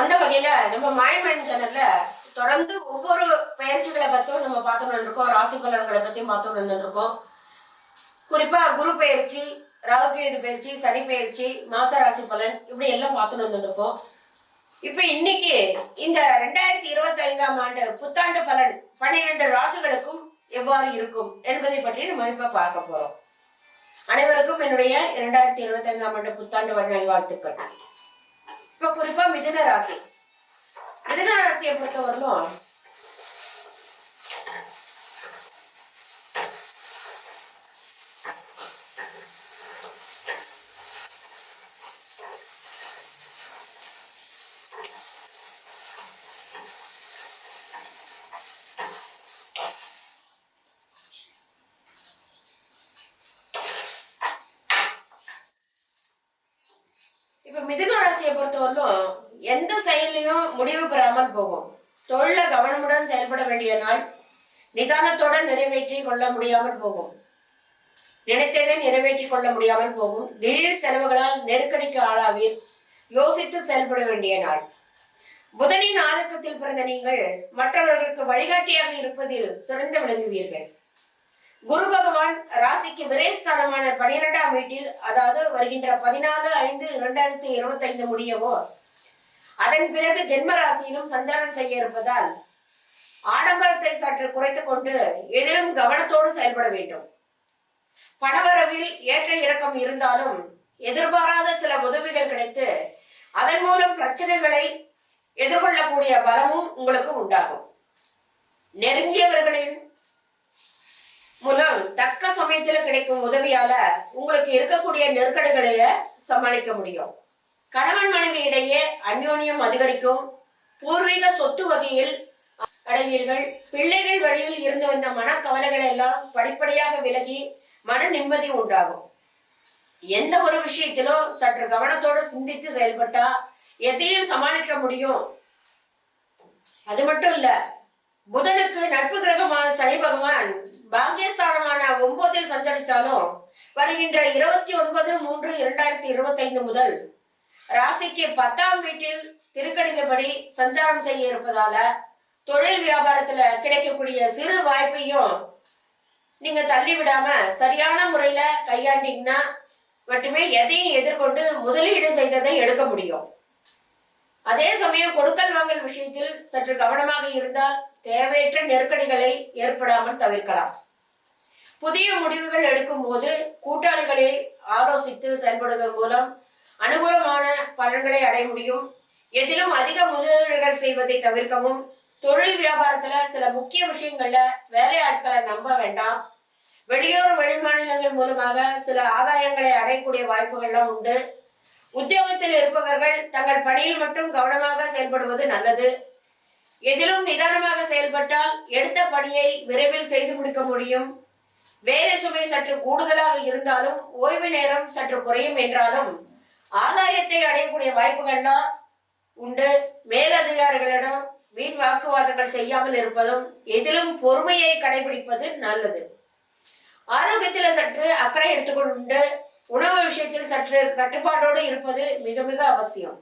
அந்த வகையில நம்ம மாயன் சேனல்ல தொடர்ந்து ஒவ்வொரு பயிற்சிகளை பற்றியும் நம்ம பார்த்துன்னு இருக்கோம் ராசி பலன்களை பத்தியும் பார்த்துன்னு இருக்கோம் குறிப்பா குரு பயிற்சி ராகுகேது பயிற்சி சனி பயிற்சி மாச ராசி பலன் இப்படி எல்லாம் பார்த்துன்னு வந்துருக்கோம். இப்போ இன்னைக்கு இந்த ரெண்டாயிரத்தி இருபத்தி ஐந்தாம் ஆண்டு புத்தாண்டு பலன் பன்னிரெண்டு ராசிகளுக்கும் எவ்வாறு இருக்கும் என்பதை பற்றி நம்ம இப்ப பார்க்க போறோம். அனைவருக்கும் என்னுடைய இரண்டாயிரத்தி இருபத்தி ஐந்தாம் ஆண்டு புத்தாண்டு வண்ணல் வாழ்த்துக்கள். இப்ப குறிப்பா மிதுன ராசி. மிதுன ராசியை பொறுத்தவரையிலும் இப்ப மிதுன ராசியை பொறுத்தவரையிலும் எந்த செயலையும் முடிவு பெறாமல் போகும். தொழில கவனமுடன் செயல்பட வேண்டிய நாள் நிதானத்துடன் நிறைவேற்றி கொள்ள முடியாமல் போகும். நினைத்ததை நிறைவேற்றி கொள்ள முடியாமல் போகும். திடீர் செலவுகளால் நெருக்கடிக்கு ஆளாவீர். யோசித்து செயல்பட வேண்டிய நாள். புதனின் ஆதிக்கத்தில் பிறந்த நீங்கள் மற்றவர்களுக்கு வழிகாட்டியாக இருப்பதில் சிறந்து விளங்குவீர்கள். குரு பகவான் ராசிக்கு விரைஸ்தானமான பனிரெண்டாம் வீட்டில் அதாவது வருகின்ற பதினாலு ஐந்து இரண்டாயிரத்தி இருபத்தி ஐந்து முடியவோ அதன் பிறகு ஜென்ம ராசியிலும் சஞ்சாரம் செய்ய இருப்பதால் ஆடம்பரத்தை சற்று குறைத்துக் கொண்டு எதிலும் கவனத்தோடு செயல்பட வேண்டும். பணவரவில் ஏற்ற இறக்கம் இருந்தாலும் எதிர்பாராத சில உதவிகள் கிடைத்து அதன் மூலம் பிரச்சனைகளை எதிர்கொள்ளக்கூடிய பலமும் உங்களுக்கு உண்டாகும். நெருங்கியவர்களின் மூலம் தக்க சமயத்துல கிடைக்கும் உதவியால உங்களுக்கு இருக்கக்கூடிய நெருக்கடிகளைய சமாளிக்க முடியும். கணவன் மனைவி இடையே அந்யோன்யம் அதிகரிக்கும். பூர்வீக சொத்து வகையில் அடைவீர்கள். பிள்ளைகள் வழியில் இருந்து வந்த மனக்கவலைகள் எல்லாம் படிப்படியாக விலகி மன நிம்மதி உண்டாகும். எந்த ஒரு விஷயத்திலும் சற்று கவனத்தோடு சிந்தித்து செயல்பட்டா எதையும் சமாளிக்க முடியும். அது மட்டும் இல்ல புதனுக்கு நட்பு கிரகமான சனி பகவான் பாக்கியஸ்தானமான ஒன்பதில் சஞ்சரித்தாலும் வருகின்ற இருபத்தி ஒன்பது மூன்று இரண்டாயிரத்தி இருபத்தி ஐந்து முதல் ராசிக்கு பத்தாம் வீட்டில் திருக்கணிதபடி சஞ்சாரம் செய்ய இருப்பதால தொழில் வியாபாரத்துல கிடைக்கக்கூடிய சிறு வாய்ப்பையும் நீங்க தள்ளி விடாம சரியான முறையில கையாண்டீங்கன்னா மட்டுமே எதையும் எதிர்கொண்டு முதலீடு செய்ததை எடுக்க முடியும். அதே சமயம் கொடுக்கல் வாங்கல் விஷயத்தில் சற்று கவனமாக இருந்தால் தேவையற்ற நெருக்கடிகளை ஏற்படாமல் தவிர்க்கலாம். புதிய முடிவுகள் எடுக்கும்போது கூட்டாளிகளை ஆலோசித்து செயல்படுவதன் மூலம் அனுகூலமான பலன்களை அடைய முடியும். எதிலும் அதிக முதலீடுகள் செய்வதை தவிர்க்கவும் தொழில் வியாபாரத்துல சில முக்கிய விஷயங்கள்ல வேலையாட்களை நம்ப வேண்டாம். வெளியூர் வெளிமாநிலங்கள் மூலமாக சில ஆதாயங்களை அடையக்கூடிய வாய்ப்புகள்லாம் உண்டு. உத்தியோகத்தில் இருப்பவர்கள் தங்கள் பணியில் மட்டும் கவனமாக செயல்படுவது நல்லது. எதிலும் நிதானமாக செயல்பட்டால் எடுத்த பணியை விரைவில் செய்து முடிக்க முடியும். வேலை சுமை சற்று கூடுதலாக இருந்தாலும் ஓய்வு நேரம் சற்று குறையும் என்றாலும் ஆதாயத்தை அடையக்கூடிய வாய்ப்புகள்லாம் உண்டு. மேலதிகாரிகளிடம் வீண் வாக்குவாதங்கள் செய்யாமல் இருப்பதும் எதிலும் பொறுமையை கடைபிடிப்பது நல்லது. ஆரோக்கியத்தில் சற்று அக்கறை எடுத்துக்கொண்டு உணவு விஷயத்தில் சற்று கட்டுப்பாட்டோடு இருப்பது மிக மிக அவசியம்.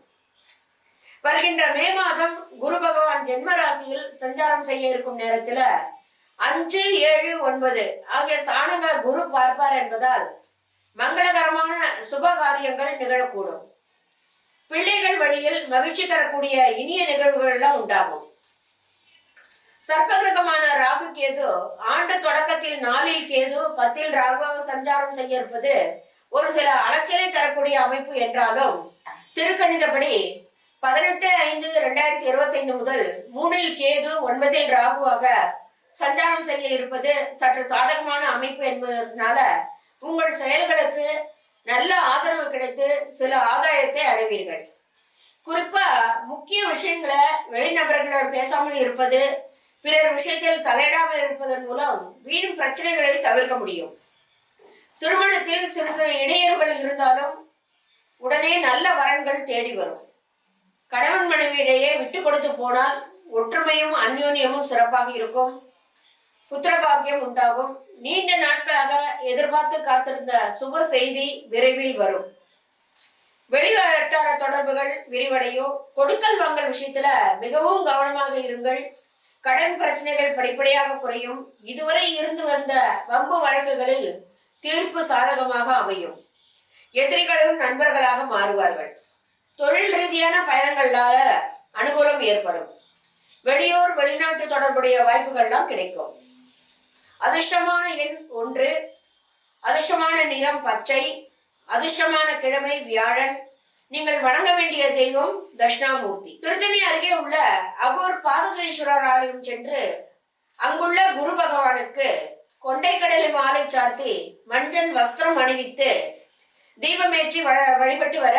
வருகின்ற மே மாதம் குரு பகவான் ஜென்ம ராசியில் சஞ்சாரம் செய்ய இருக்கும் நேரத்துல அஞ்சு ஏழு ஒன்பது ஆகிய ஸ்தானங்களை குரு பார்ப்பார் என்பதால் மங்களகரமான சுப காரியங்கள் நிகழக்கூடும். பிள்ளைகள் வழியில் மகிழ்ச்சி தரக்கூடிய இனிய நிகழ்வுகள் எல்லாம் உண்டாகும். சர்ப்பகிரகமான ராகு கேது ஆண்டு தொடக்கத்தில் நாளில் கேது பத்தில் ராகு சஞ்சாரம் செய்ய இருப்பது ஒரு சில அலைச்சலை தரக்கூடிய அமைப்பு என்றாலும் திருக்கணிதப்படி பதினெட்டு ஐந்து ரெண்டாயிரத்தி இருபத்தி ஐந்து முதல் மூணில் கேது ஒன்பதில் ராகுவாக சஞ்சாரம் செய்ய இருப்பது சற்று சாதகமான அமைப்பு என்பதனால உங்கள் செயல்களுக்கு நல்ல ஆதரவு கிடைத்து சில ஆதாயத்தை அடைவீர்கள். குறிப்பா முக்கிய விஷயங்களை வெளிநபர்களிடம் பேசாமல் இருப்பது பிறர் விஷயத்தில் தலையிடாமல் இருப்பதன் மூலம் வீண் பிரச்சனைகளை தவிர்க்க முடியும். திருமணத்தில் சிறு சிறு இடையூறுகள் இருந்தாலும் உடனே நல்ல வரன்கள் தேடி வரும். கணவன் மனைவியிடையே விட்டு கொடுத்து போனால் ஒற்றுமையும் அந்யோன்யமும் சிறப்பாக இருக்கும். புத்திரபாகியம் உண்டாகும். நீண்ட நாட்களாக எதிர்பார்த்து காத்திருந்த சுப செய்தி விரைவில் வரும். வெளிவட்டார தொடர்புகள் விரிவடையும். கொடுக்கல் வாங்கல் விஷயத்துல மிகவும் கவனமாக இருங்கள். கடன் பிரச்சனைகள் படிப்படியாக குறையும். இதுவரை இருந்து வந்த வம்பு வழக்குகளில் தீர்ப்பு சாதகமாக அமையும். எதிரிகளும் நண்பர்களாக மாறுவார்கள். தொழில் ரீதியான பயணங்களால அனுகூலம் ஏற்படும். வெளியூர் வெளிநாட்டு தொடர்புடைய வாய்ப்புகள்லாம் கிடைக்கும். அதிர்ஷ்டமான எண் ஒன்று அதிர்ஷ்டமான நிறம் பச்சை அதிர்ஷ்டமான கிழமை வியாழன். நீங்கள் வணங்க வேண்டிய தெய்வம் தட்சிணாமூர்த்தி. திருத்தணி அருகே உள்ள அகோர் பாதசனீஸ்வரர் ஆலயம் சென்று அங்குள்ள குரு பகவானுக்கு கொண்டைக்கடலை மாலை சார்த்தி மஞ்சள் வஸ்திரம் அணிவித்து தீபமேற்றி வழிபட்டு வர